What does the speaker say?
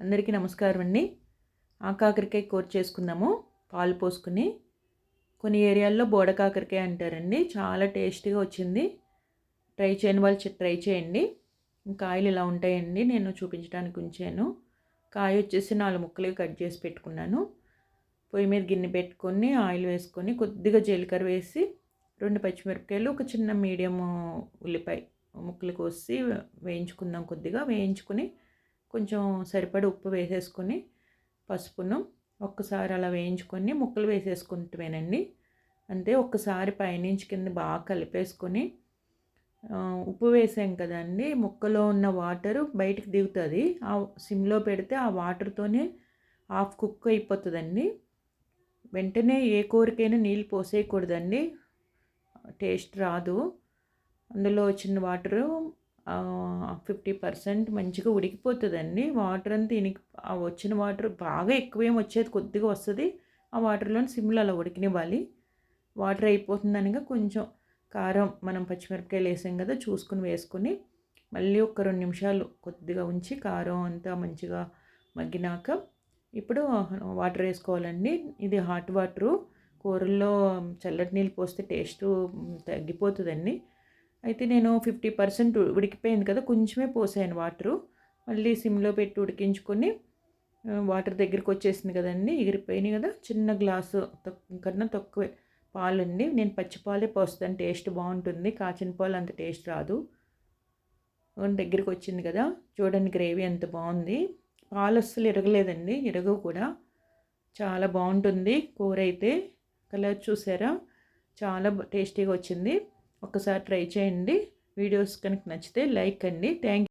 అందరికీ నమస్కారం అండి. కాకరకాయ కూర చేసుకుందాము పాలు పోసుకుని కొన్ని ఏరియాల్లో బోడ కాకరకాయ అంటారండి. చాలా టేస్టీగా వచ్చింది. ట్రై చేయని వాళ్ళు ట్రై చేయండి. కాయలు ఇలా ఉంటాయండి. నేను చూపించడానికి ఉంచాను. కాయ వచ్చేసి నాలుగు ముక్కలు కట్ చేసి పెట్టుకున్నాను. పొయ్యి మీద గిన్నె పెట్టుకొని ఆయిల్ వేసుకొని కొద్దిగా జీలకర్ర వేసి రెండు పచ్చిమిరపకాయలు ఒక చిన్న మీడియం ఉల్లిపాయ ముక్కలు కోసి వేయించుకుందాం కొద్దిగా. వేయించుకుని కొంచెం సరిపడి ఉప్పు వేసేసుకొని పసుపును ఒక్కసారి అలా వేయించుకొని ముక్కలు వేసేసుకుంటువేనండి. అంతే ఒక్కసారి పైనుంచి కింద బాగా కలిపేసుకొని ఉప్పు వేసాం కదండి ముక్కలో ఉన్న వాటరు బయటికి దిగుతుంది. ఆ సిమ్లో పెడితే ఆ వాటర్తోనే హాఫ్ కుక్ అయిపోతుందండి. వెంటనే ఏ కూరకైనా నీళ్ళు పోసేయకూడదండి. టేస్ట్ రాదు. అందులో వచ్చిన వాటరు ఫిఫ్టీ పర్సెంట్ మంచిగా ఉడికిపోతుందండి. వాటర్ అంతా ఇనికి వచ్చిన వాటర్ బాగా ఎక్కువేం వచ్చేది కొద్దిగా వస్తుంది. ఆ వాటర్లో సిమ్లో అలా ఉడికినివ్వాలి. వాటర్ అయిపోతుందనగా కొంచెం కారం మనం పచ్చిమిరపకాయలు వేసాం కదా చూసుకుని వేసుకుని మళ్ళీ ఒక రెండు నిమిషాలు కొద్దిగా ఉంచి కారం అంతా మంచిగా మగ్గినాక ఇప్పుడు వాటర్ వేసుకోవాలండి. ఇది హాట్ వాటరు. కూరల్లో చల్లటి నీళ్ళు పోస్తే టేస్ట్ తగ్గిపోతుందండి. అయితే నేను ఫిఫ్టీ పర్సెంట్ ఉడికిపోయింది కదా కొంచెమే పోసాను వాటరు. మళ్ళీ సిమ్లో పెట్టి ఉడికించుకొని వాటర్ దగ్గరికి వచ్చేసింది కదండి ఎగిరిపోయినాయి కదా చిన్న గ్లాసు కన్నా తక్కువే పాలండి. నేను పచ్చి పాలే పోస్తాను టేస్ట్ బాగుంటుంది కాచిన పాలు అంత టేస్ట్ రాదు. దగ్గరికి వచ్చింది కదా చూడండి గ్రేవీ ఎంత బాగుంది. పాలు అస్సలు ఇరగలేదండి ఇరగవు కూడా. చాలా బాగుంటుంది కూర అయితే. కలర్ చూసారా? చాలా టేస్టీగా వచ్చింది. ఒకసారి ట్రై చేయండి. వీడియోస్ కనుక నచ్చితే లైక్ అండి. థ్యాంక్